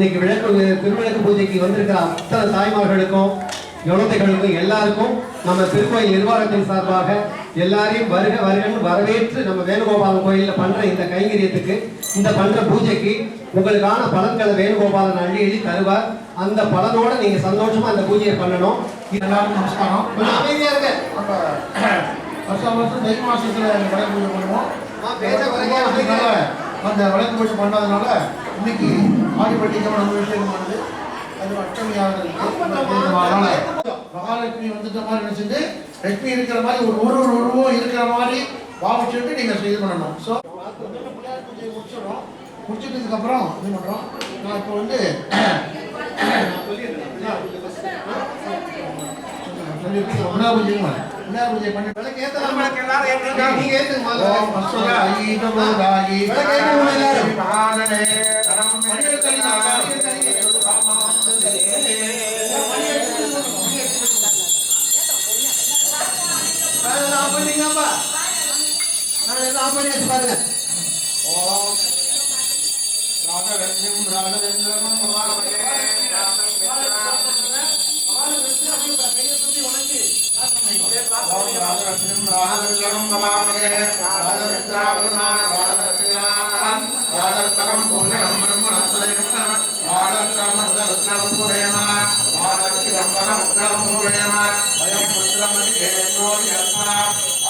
இன்னைக்கு விளக்கு திருவிளக்கு பூஜைக்கு வந்திருக்கிற அத்தனை தாய்மார்களுக்கும் குழந்தைகளுக்கும் எல்லாருக்கும் நம்ம திருக்கோயில் நிர்வாகத்தின் சார்பாக எல்லாரையும் வருக வருகன்னு வரவேற்று நம்ம வேணுகோபாலன் கோயில்ல பண்ற இந்த கைங்கரியத்துக்கு இந்த பண்ற பூஜைக்கு உங்களுக்கான பலன்களை வேணுகோபாலன் அள்ளி அள்ளி தருவார். அந்த பலனோட நீங்க சந்தோஷமா அந்த பூஜையை பண்ணணும். எல்லாருக்கும் நமஸ்காரம். கொஞ்சம் அமைதியா இருங்க. நம்ம வருஷம் வருஷம் தை மாசத்துல விளக்கு பூஜை பண்ணுவோம். அந்த விளக்கு பூஜை பண்ணதுனால இன்னைக்கு ஆடிப்பட்டிக்கு நம்ம விசேஷமானது அது அஷ்டமியாக இருக்கு. மகாலட்சுமி வந்துட்ட மாதிரி நினைச்சிட்டு லட்சுமி இருக்கிற மாதிரி ஒரு ஒரு ஒரு உருவம் இருக்கிற மாதிரி பாவிச்சுட்டு நீங்க இது பண்ணணும் ஸோ பிள்ளையார் பூஜையை முடிச்சிடறோம். முடிச்சிட்டதுக்கு அப்புறம் இது பண்றோம்? நான் இப்போ வந்து விநாயகர் பூஜை விநாயகர் பூஜை பண்ணி விளக்கு ஆஃப் பண்ணி வச்சு பாருங்க ஓம் ராகவேந்திரம் ராகவேந்திரம் ராகவேந்திரம் ராகவேந்திரம் மகாமகே ராகவேந்திராவருமான ராகவேந்திராம் ராகவரம் பூர்ணம் பிரம்மணஸ்வரம் ராகவரம் உத்தரம் பூரயமா ராகவரம் உத்தரம் பூரயமா வயம் புத்திரம் தேவோ யஸ்மா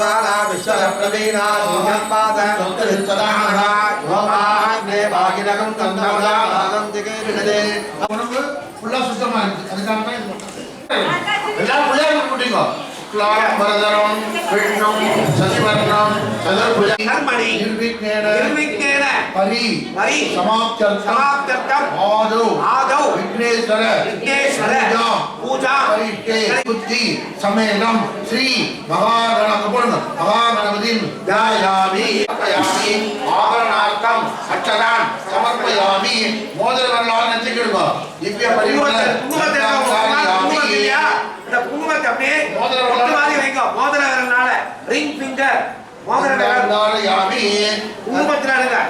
కాలా విశ్వప్రవీణా యూజంపాద గోమాగ్నే భాగిరకం తంద్రవదాగం దిగే వినదే உடம்பு ஃபுல்லா சுத்தமா இருக்கு அதுக்காக தான் இது பண்றது. எல்லாரும் பிள்ளையார் கூட்டிங்க சுக்லாம் பரதரம் விஷ்ணும் சசிவர்ணம் சதுர்புஜம் நர்மணி நிர்விக்னேன நிர்விக்னேன பரி பரி சமாப்தர்த்தம் சமாப்தர்த்தம் ஆதௌ ஆதௌ விக்னேஸ்வர விக்னேஸ்வர பூஜா பரிஷ்டே புத்தி சமேதம் ஸ்ரீ மகாகணபதி போடுங்க மகாகணபதி தியாயாமி சமர்ப்பயாமி ஆபரணார்த்தம் அச்சரான் சமர்ப்பயாமி மோதிர வரலாறு நினைச்சுக்கிடுங்க குங்குமத்தை அப்படியே மோதிர வைங்க. மோதிர விரல்னால ரிங் ஃபிங்கர் மோதிர விரல் விநாயகாய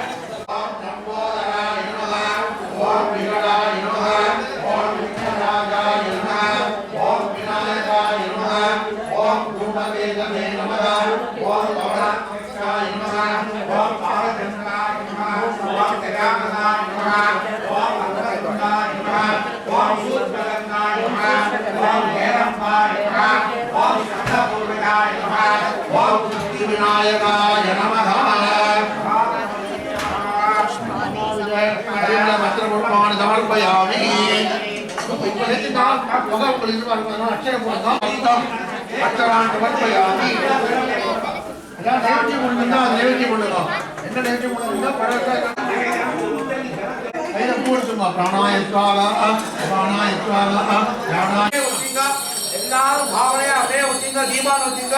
நமः மந்திரபுரமான சமர்ப்பயாமி இப்ப நேத்து நான் முகம் உங்களுக்கு பாருங்க அக்ஷரம் போடுங்க அக்ஷரான் சமர்ப்பயாமி அதான் நேர்ச்சி பண்ணுங்க அது நேர்ச்சி பண்ணுங்க என்ன நேர்ச்சி பண்ணுங்க பழக்க ಎಲ್ಲಾರು ಭಾವನೆ ಅದೇ ಒತ್ತಿಂದ ದೀಪಾನ ಒತ್ತಿಂದ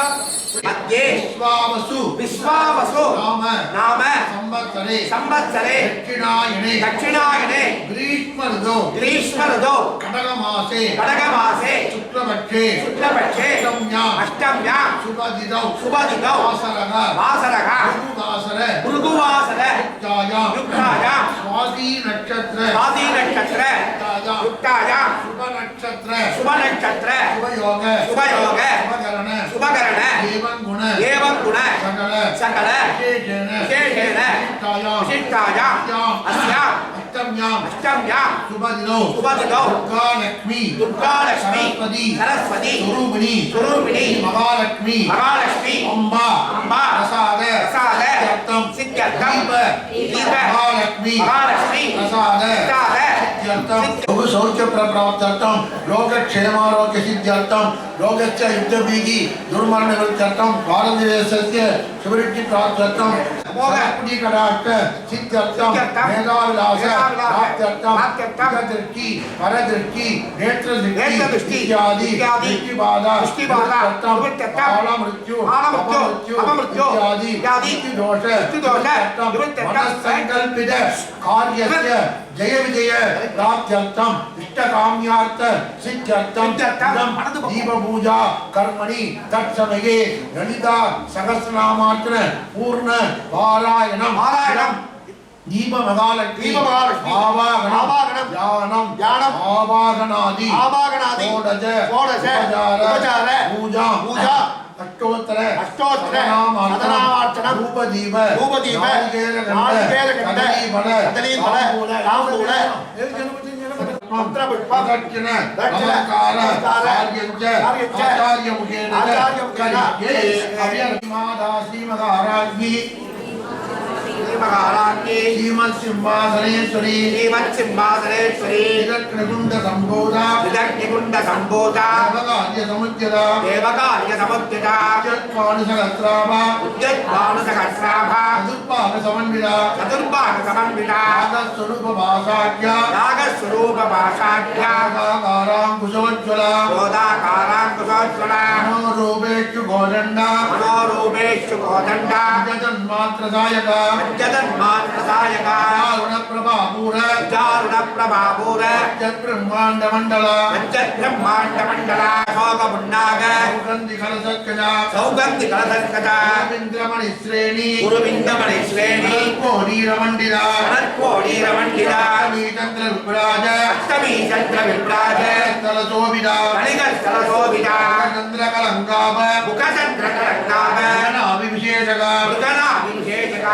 அங்கே விஸ்வாவசு. விஸ்வாவசு. நாம. நாம. சம்பத்சரே. சம்பத்சரே. தட்சிணாயனே. தட்சிணாயனே. கிரீஷ்மருதோ. கிரீஷ்மருதோ. கடகமாசே. கடகமாசே. சுக்லபட்சே. சுக்லபட்சே. அஷ்டம்யா. அஷ்டம்யா. சுபதிதோ. சுபதிதோ. வாசரக. வாசரக. குருவாசர குருவாசர யுக்தாயா. யுக்தாயா. சுவாதி நட்சத்திர சுவாதி நட்சத்திர யுக்தாயா. யுக்தாயா. சுப நட்சத்திர சுப நட்சத்திர சுபயோக. சுபயோக. சுபகரண. சுபகரண. ஏவம் குண ஏவம் குண சகல சகல விசேஷேன விசேஷேன விசிஷ்டாயாம் விசிஷ்டாயாம் அஸ்யாம் அஷ்டம்யாம் அஷ்டம்யாம் சுபதினோ சுபதினோ துர்கா லக்ஷ்மி துர்கா லக்ஷ்மி சரஸ்வதி சரஸ்வதி சுரூபிணி சுரூபிணி மகாலக்ஷ்மி மகாலக்ஷ்மி அம்பா அம்பா பிரசாத பிரசாத சித்தம் சித்தம் தீப தீப மகாலக்ஷ்மி மகாலக்ஷ்மி பிரசாத பிரசாத सिद्ध्यर्थम लोक सौख्य प्राप्त्यर्थम लोक क्षेमारोग्य सिद्ध्यर्थम लोकस्य युद्धभीगी दुर्मरण निवृत्त्यर्थम भारतदेशस्य सुवृद्धि प्राप्त्यर्थम मोहपुटी कटाक्ष सिद्ध्यर्थम सिद्ध्यर्थम, मेधाविलास मेधाविलास प्राप्त्यर्थम प्राप्त्यर्थम, दृष्टि परदृष्टि नेत्र नेत्र दृष्टि दृष्टि इत्यादि इत्यादि दृष्टिबाधा दृष्टिबाधा निवृत्त्यर्थम, काल ஜெய விஜய ராஜ்யர்த்தம் இஷ்ட காமியார்த்த சித்தியர்த்தம் தீப பூஜா கர்மணி தற்சமயே லலிதா சகசிரநாமார்த்தன பூர்ண பாராயணம் பாராயணம். தீப மகாலட்சுமி தீப மகாலட்சுமி ஆவாகனம் ஆவாகனம் தியானம் தியானம் ஆவாகனாதி ஆவாகனாதி பூஜா பூஜா அஷ்டோத்தர. அஷ்டோத்தர. சதநாமார்த்தன ரூபதீப ரூபதீப நாளிகேர கண்ட கண்டலீபல கண்டலீபல ராமூல ஆச்சாரியமுகேன ஆச்சாரியமுகேன அபியர்மாதா ஸ்ரீமதா ஆராய்மி पूजा पूजा, अष्टोत्तर अष्टोत्तर, शतनामार्चनं, शतनामार्चनं, धूपदीप धूपदीप, नारिकेलगन्ध, नारिकेलगन्ध, कदलीफल, कदलीफल, ताम्बूल, मन्त्रपुष्पं, प्रदक्षिण दक्षिण, नमस्कार नमस्कार, कार्यञ्च कार्यञ्च, आचार्यमुखेन च आचार्यमुखेन, करिष्ये अभ्यर्थिमादा श्रीमहाराज्ञी महाराज्ञी श्रीमत्सिंहासनेश्वरी ஜெகன்மாதாயகா பிரபாபூர ஜாருண பிரபாபூர பிரம்மாண்ட மண்டலா பிரம்மாண்ட மண்டலா சோக புண்ணாக சௌகந்தி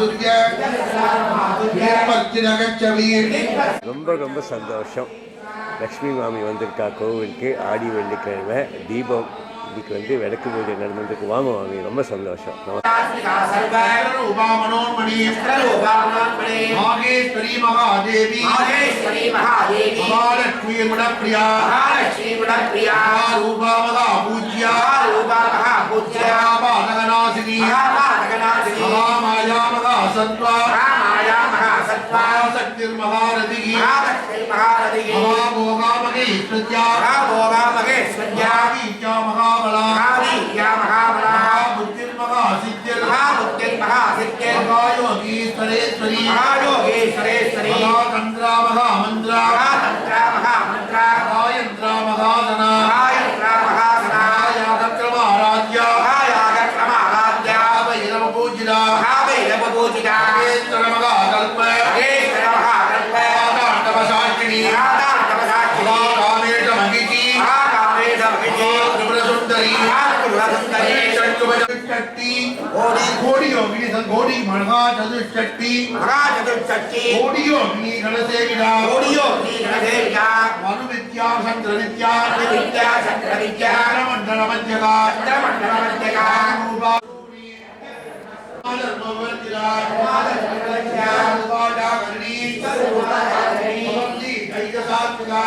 மாதுரிய ரொம்ப ரொம்ப சந்தோஷம். லக்ஷ்மி மாமி வந்திருக்கா கோவிலுக்கு ஆடி வெள்ளிக்கிழமை தீபம். பகுதிக்கு வந்து விளக்கு பூஜை நடந்ததுக்கு வாங்க வாங்க. ரொம்ப சந்தோஷம். பூஜ்யா பூஜ்யா மாயாமகா சத்வா महारथिः महारथिः महाभोगामहेश्वर्या महाभोगामहेश्वर्या या महाबला या महाबला महाबुद्धिर्महासिद्धिर् महाबुद्धिर्महासिद्धिर् महायोगीश्वरेश्वरी महायोगीश्वरेश्वरी महामन्त्रा महामन्त्रा चतुष्टि घोड़ी घोड़ी होगी संघोड़ी मणगा चतुष्टि मणगा चतुष्टि घोड़ी होगी गणसे विदा घोड़ी होगी गणसे विदा मनु विद्या संग्र विद्या मनु विद्या संग्र विद्या मंडल मध्यका मंडल मंडल मध्यका रूपा मालनोवतिरा मालनोवतिरा रूपा जागरणी सर्वदा जागरणी చైతసాత్మిగా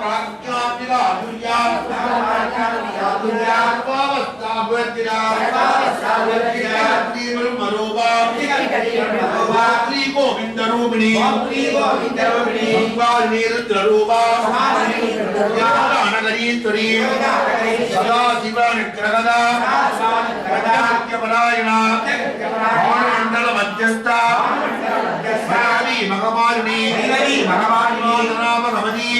ప్రాజ్ఞాత్మిగా శ్రీ గోవింద రూపిణి సంకారిణి రుద్రరూపా జ్ఞానగరీశ్వరీ సదా శివ నిగ్రహదా ప్రజాక్యపరాయణ మండల మధ్యస్థ మగమాలిని మగమాలినామ రమణి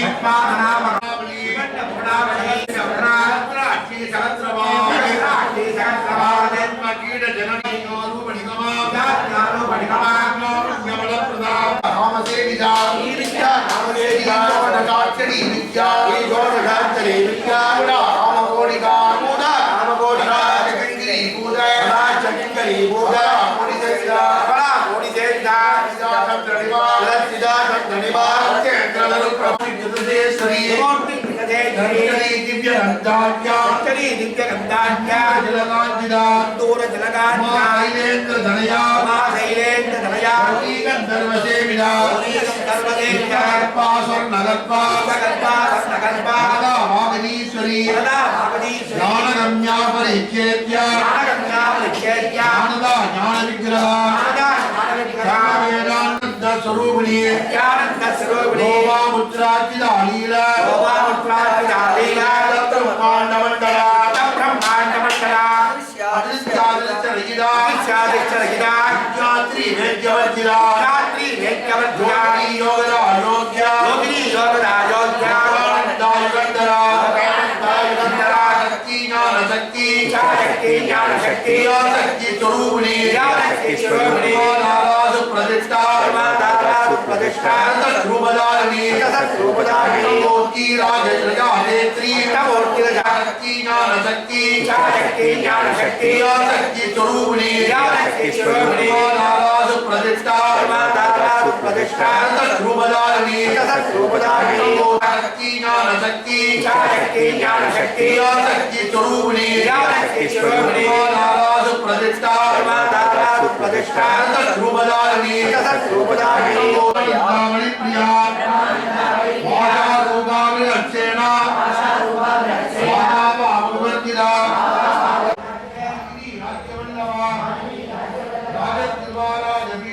రూపణి విద్యా నామదేవిగా వనకాచరి విద్యా ఈ గోడకాచరి విద్యా కూడా రామకోడిగా కూడా రామకోడిగా జగంగిరి ప్రభుత్వ கங்கரி திவ்ய நந்தாட்யா கரி திவ்ய கந்தாட்யா ஜலகாந்திதா தூர ஜலகாட்யா கைலேந்திர தனயா மா சைலேந்திர தனயா ஓரீகம் வாகனீஸ்வரி சதா பாவதீஸ்வரி ஞானகம்யா பரிச்சேத்யா ஞானகங்காவலிச்சேத்யா ஞானதா ஞான விக்கிரகா ஞானதா ஞானவிக்கிரகா வேதாந்த स्वरूपिणी ज्ञानंद स्वरूपिणी गोवा मुद्राचित आलीला गोवा मुद्राचित आलीला तत्र ब्रह्मांड मंडला तत्र ब्रह्मांड मंडला अदृश्यादृश्य रहिता अदृश्यादृश्य रहिता रात्रि वेद्यवर्जिता रात्रि वेद्यवर्जिता योगदा योग्या योगिनी योगदा योग्या आनंदा युगंधरा சக்தி ஞான சக்தி சக்தி ஞானசக்தி சக்தி ஸ்வரூபிணி ஞானசக்தி ஸ்வரூபிணி நாராசு பிரதிஷ்டா பிரமாதாராசு பிரதிஷ்டா ரூபதாரிணி சதஸ்ரூபதாரிணி மூர்த்தி ராஜேத்ரி மூர்த்திரஜா சக்தி ஞான சக்தி சக்தி ஞானசக்தி சக்தி ஸ்வரூபிணி ஞானசக்தி ஸ்வரூபிணி நாராசு பிரதிஷ்டா பிரமாதாராசு பிரதிஷ்டா ரூபதாரிணி சதஸ்ரூபதாரிணி சக்தி ஞான சக்தி சக்தி ஞானசக்தி சக்தி ஸ்வரூபிணி ஞானசக்தி ஸ்வரூபிணி நாராசு பிரதிஷ்டா பிரமாதாராசு பிரதிஷ்டா ரூபதாரிணி சதஸ்ரூபதாரிணி ராமணி பிரியா வாசா ரூபாவி அச்சேனா வாசா பாபுவர்த்திதா ராஜ்யவல்லவா ராஜத்ரிவாரா ஜபீட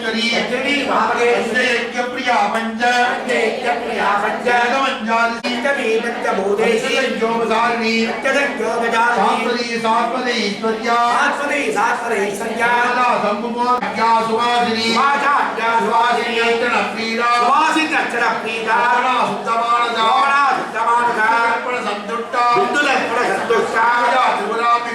ஐயக்கரி ஐந்தயக்க பிரியா பஞ்ச ஐந்தயக்க பிரியா பஞ்ச மஞ்சாலி தமீபத்த பூதேசி யோபதாரிணி அத்ததயோபதாரி சாஸ்வதி சாஸ்வதி ஐஸ்வர்யா சாஸ்வதி சாஸ்வத ஐஸ்வர்யா லதா சம்புமா அக்யா சுவாசினி மாதா அக்யா சுவாசினி அர்ச்சன பிரீதா சுவாசின் அர்ச்சன பிரீதா மரணா சுத்தமானதா மரணா சுத்தமானதா சந்துட்டா சுந்துல சந்துட்டா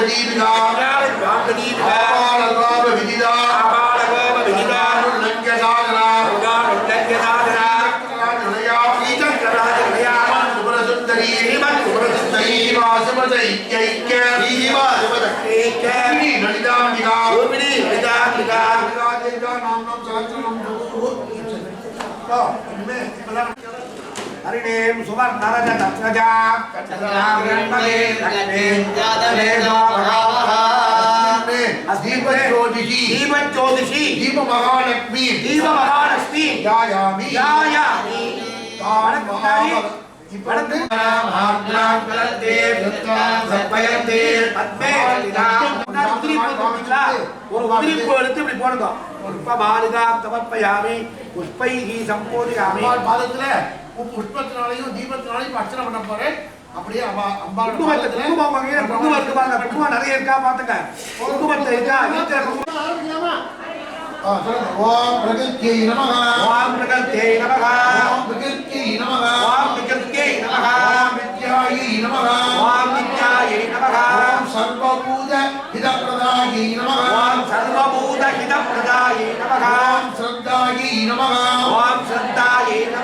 జ్ఞానధ్వాంత దీపిక జ్ఞానద్వాంతదీపిక ఆపాలగాప విదిత ఆపాలగోప ஜோதிஷி தீப ஜோதிஷி தீப மகாலட்சுமி தீப மகாலட்சுமி யாயாமி யாயாமி தான் மகாலட்சுமி ஒரு உதிரிப்பு எடுத்து இப்படி போனதோ புஷ்பபாலிகா தமர்ப்பயாமி. புஷ்பைகி சம்போதிகாமி பாதத்துல புஷ்பத்தினாலையும் தீபத்தினாலையும் அர்ச்சனை பண்ண போறேன். அப்படியே அம்மா அம்மா குங்குமத்தை குங்குமம் வாங்க. குங்குமம் இருக்கா பாத்துங்க குங்குமத்தை இருக்கா? வீட்டுல குங்குமம் ஆரம்பிக்கலாமா ஓம் பிரகத்யை நமக. ஓம் பிரகத்யை நமக. ஓம் பிரகத்யை நமக. ஓம் பிரகத்யை நமக. ஓம் வித்யாயை சர்வபூத ஹிதப்ரதாயை நமக. ஓம் சர்வபூத ஹிதப்ரதாயை நமக. ஓம் ஸ்ரத்தாயை நமக. ஓம் ஸ்ரத்தாயை நமக.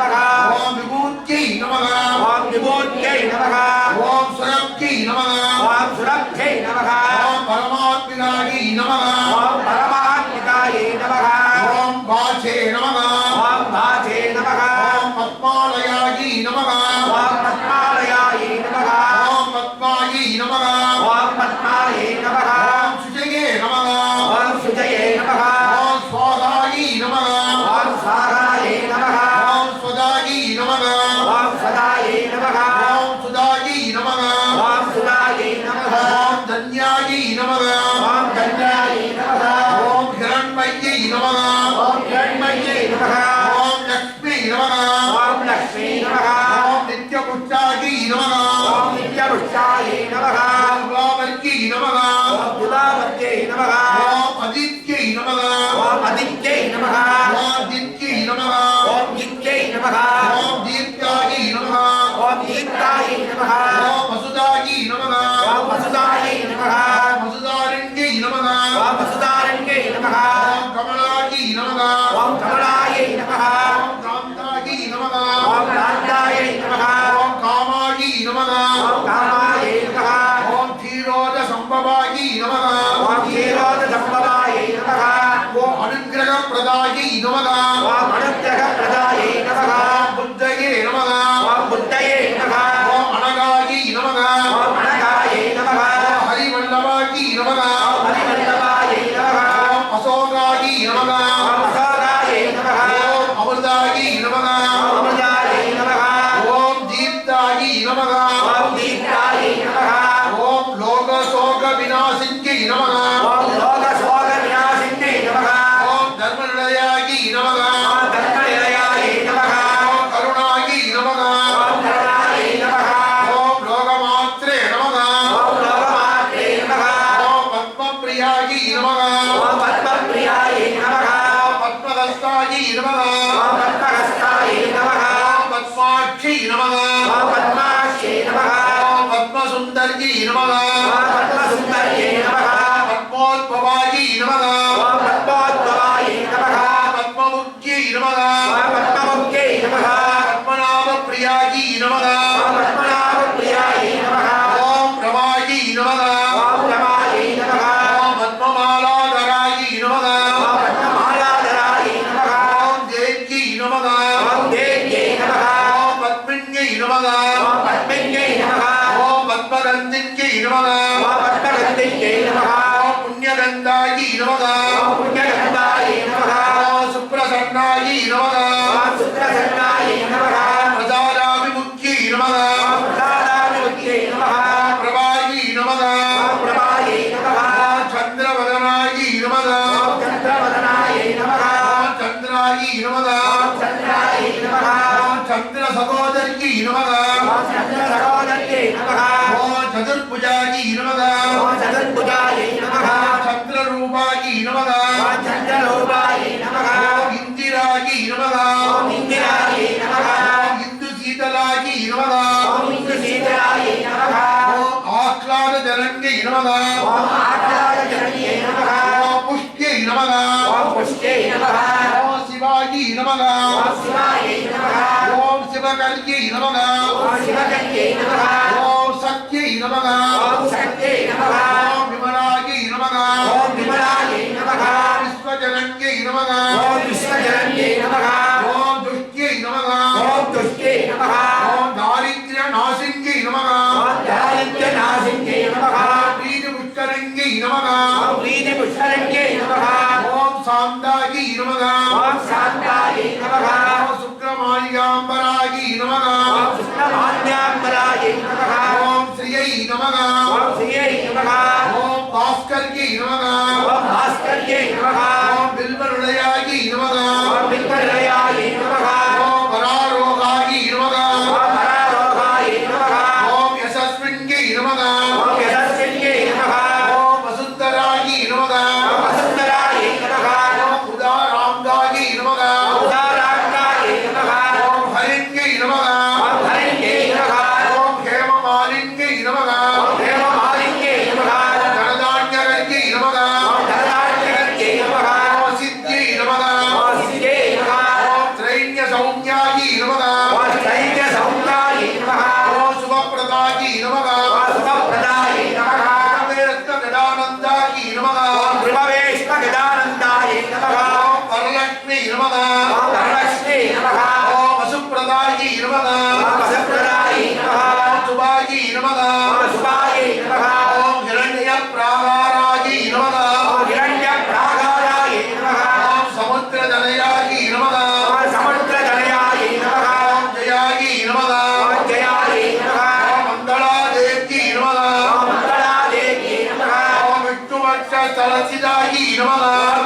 aditya விநாசிக்கு நமகா இருமகா ஓம் பத்மகந்திக்கு இருமகா ஓம் புண்ணியகந்தாயி இருமகா ஓம் சுப்ரசன்னாயி இருமகா பிரதாராபிமுக்கி இருமகா జగత్పుజాయి నమగా జగత్పుజాయి నమగా చంద్రరూపాయి నమగా చంద్రరూపాయి నమగా ఇందిరాయి నమగా ఇందిరాయి నమగా ఇందు సీతలాయి నమగా ఇందు సీతలాయి నమగా ఆహ్లాద జనంగి నమగా ఆహ్లాద జనంగి నమగా పుష్టి నమగా పుష్టి నమగా శివాయి నమగా శివాయి నమగా ఓం శివకల్కి ఓం నమః ఓం శక్తి నమః ఓం విమలాగి నమః ఓం విమలాగి నమః విశ్వజనంగి నమః ఓం శుక్రమాణ్యాంబరాగి నమః శ్రీయై నమః. ఓం శ్రీయై నమః. ఓం భాస్కర్యై నమః. ఓం భాస్కర్యై నమః. ఓం బిల్వరుడయాగి నమః. ఓం బిల్వరుడయాగి నమః.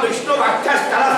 విష్ణు భక్త స్థల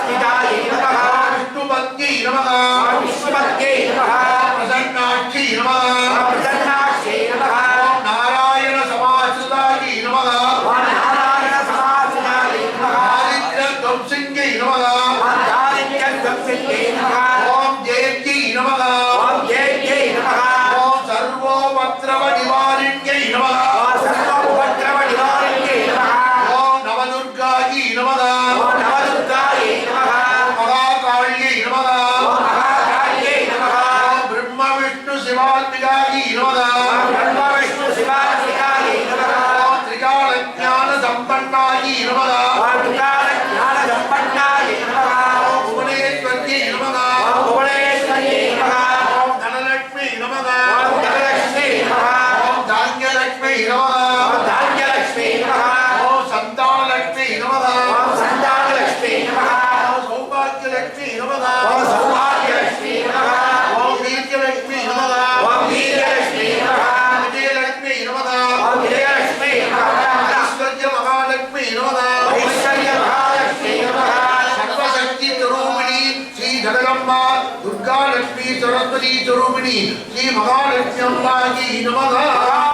லட்சுமி நமக தானிய லட்சுமி நமக ஓம் சந்தான லட்சுமி நமக ஓம் சந்தான லட்சுமி நமக ஓம் சௌபாகிய லட்சுமி நமக சரஸ்வதி துருமணி ஸ்ரீ மகாலட்சுமி அம்பாகி நமக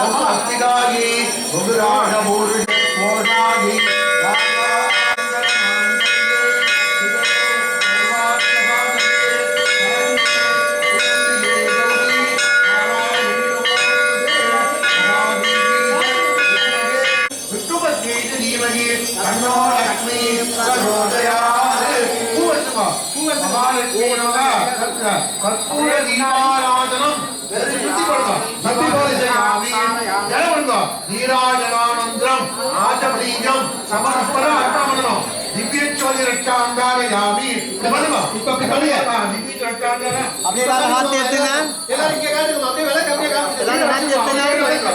உங்கள் அஸ்திகாகி உங்கள் ஆடமூர் போடாகி தீமகி தன்னோ லக்ஷ்மி பிரச்சோதயாத் பூ வச்சுக்கோ மகாலட்சுமி நமக கற்பூர தீபாராதனம் சுத்தி கொடுங்க சக்தி போதிசையாமி ஜலம் கொடுங்க நீராஜனானந்தரம் ஆச்சபலீஜம் சமஸ்பர அர்ப்பணம் திவ்யச்சோதி ரட்சாங்காரயாமி பண்ணுங்க இப்ப பண்ணுங்க. திவ்ய ரட்சாங்கார அப்படியே ஹாத் எடுத்துங்க எல்லாரும் இங்க காட்டுங்க. அப்படியே விளக்கு அப்படியே எல்லாரும் ஹாத் காமிச்சுங்க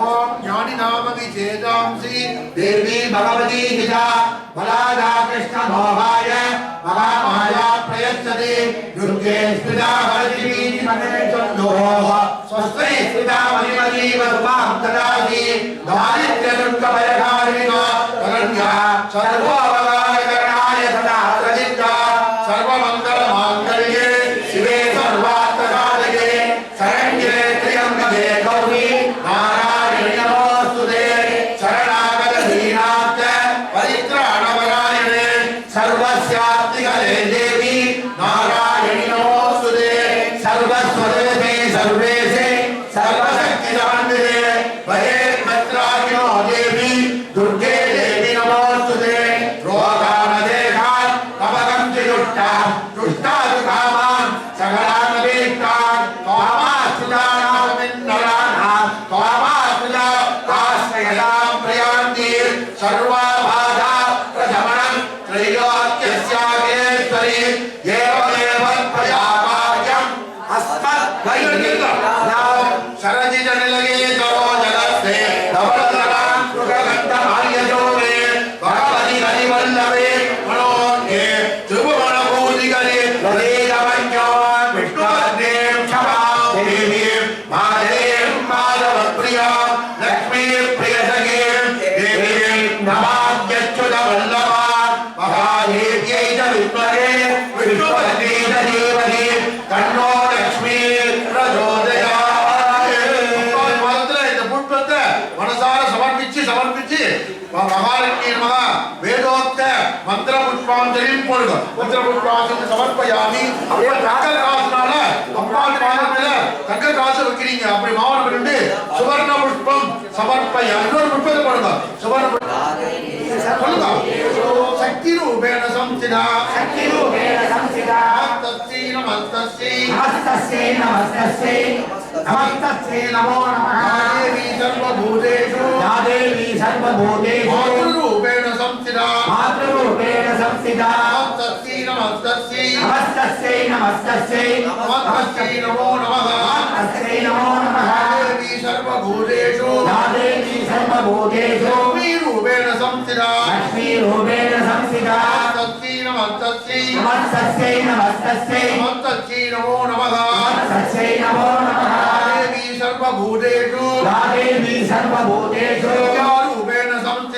ॐ ज्ञानिनामपि चेतांसि। देवी भगवती निजा। बलादाकृष्णमोहाय महामाया प्रयच्छति। दुर्गे स्थिता हरतिमीचन्दोः स्वस्मै स्थिता मणिमणीव सुमां ददाति दारिद्र्यदुःखभयकारिणो शरण्या सर्वो பாவம் தெரியும் போடுங்க உத்தரவு பிராசனம் சமர்ப்பயாமி அப்படியே தங்க காசுனால அம்பாள் பாதத்துல தங்க காசு வைக்கிறீங்க அப்படி மாவட்டம் ரெண்டு சுவர்ண புஷ்பம் சமர்ப்பயா இன்னொரு புஷ்பத்தை போடுங்க சுவர்ண சொல்லுங்க சக்தி ரூபேண சம்சிதா சக்தி ரூபேண சம்சிதா தஸ்ஸே நமஸ்தஸ்ஸே நமஸ்தஸ்ஸே நமஸ்தஸ்ஸே நமஸ்தஸ்ஸே நமோ நமः தேவி சர்வபூதேஷு தேவி சர்வபூதேஷு మాతృరూపేణ సంస్థిత నమస్తస్యై నమస్తస్యై నమస్తస్యై నమస్తస్యై నమస్తస్యై నమో నమః. నమస్తస్యై నమో నమః. దేవి నమో నమః. నమస్తస్యై నమో నమః. రూపేణ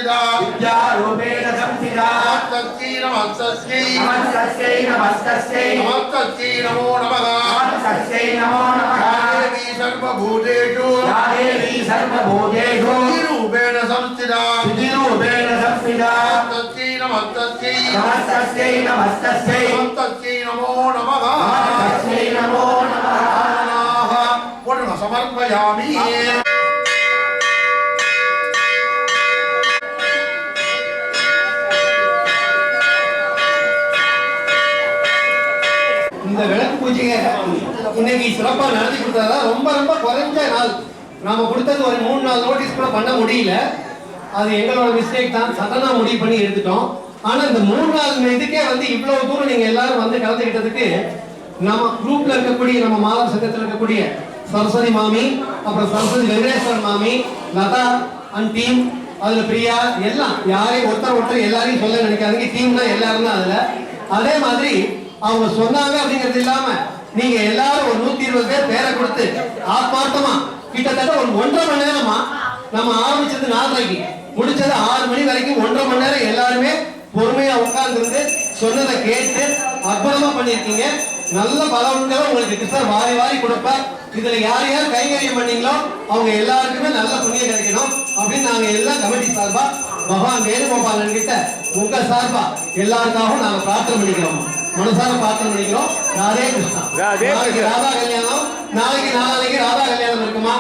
संस्थिता विद्या रूपेण संस्थिता तस्यै नमस्तस्यै नमस्तस्यै नमस्तस्यै नमस्तस्यै नमो नमः नमस्तस्यै नमो नमः देवी सर्वभूतेषु देवी सर्वभूतेषु रूपेण संस्थिता रूपेण संस्थिता तस्यै नमस्तस्यै नमस्तस्यै नमस्तस्यै नमस्तस्यै नमो नमः नमस्तस्यै नमो नमः समर्पयामि பூஜையை இன்னைக்கு சிறப்பா நடத்தி கொடுத்ததா ரொம்ப ரொம்ப குறைஞ்ச நாள். நாம கொடுத்தது ஒரு மூணு நாள் நோட்டீஸ் கூட பண்ண முடியல. அது எங்களோட மிஸ்டேக் தான். சடனா முடிவு பண்ணி எடுத்துட்டோம். ஆனா இந்த மூணு நாள் இதுக்கே வந்து இவ்வளவு தூரம் நீங்க எல்லாரும் வந்து கலந்துக்கிட்டதுக்கு நம்ம குரூப்ல இருக்கக்கூடிய நம்ம மாதர் சங்கத்தில் இருக்கக்கூடிய சரஸ்வதி மாமி அப்புறம் சரஸ்வதி வெங்கடேஸ்வரன் மாமி லதா அண்ட் டீம் அதுல பிரியா எல்லாம். யாரையும் ஒருத்தர் ஒருத்தர் எல்லாரையும் சொல்ல நினைக்காதீங்க. டீம் தான் எல்லாரும் தான் அதுல. அதே மாதிரி அவங்க சொன்னாங்க அப்படிங்கிறது இல்லாம நீங்க எல்லாரும் ஒரு நூத்தி இருபது பேர் பேரை கொடுத்து ஆத்மார்த்தமா கிட்டத்தட்ட ஒரு ஒன்றரை மணி நேரமா நம்ம ஆரம்பிச்சது நாலரைக்கு முடிச்சது ஆறு மணி வரைக்கும் ஒன்றரை மணி நேரம் எல்லாருமே பொறுமையா உட்கார்ந்துருந்து சொன்னதை கேட்டு அற்புதமா பண்ணியிருக்கீங்க. நல்ல பலன்களை உங்களுக்கு கிருஷ்ணர் வாரி வாரி கொடுப்பார் இதுல யார் யார் கைங்கரியம் பண்ணீங்களோ அவங்க எல்லாருக்குமே நல்ல புண்ணியம் கிடைக்கணும் அப்படின்னு நாங்க எல்லாம் கமிட்டி சார்பா பகவான் வேணுகோபாலன் கிட்ட உங்க சார்பா எல்லாருக்காகவும் நாங்க பிரார்த்தனை பண்ணிக்கிறோம். மனசார பிரார்த்தனை பண்ணிக்கிறோம் ராதே கிருஷ்ணா. ராதா கல்யாணம். நாளைக்கு நாளைக்கு ராதா கல்யாணம் இருக்குமா?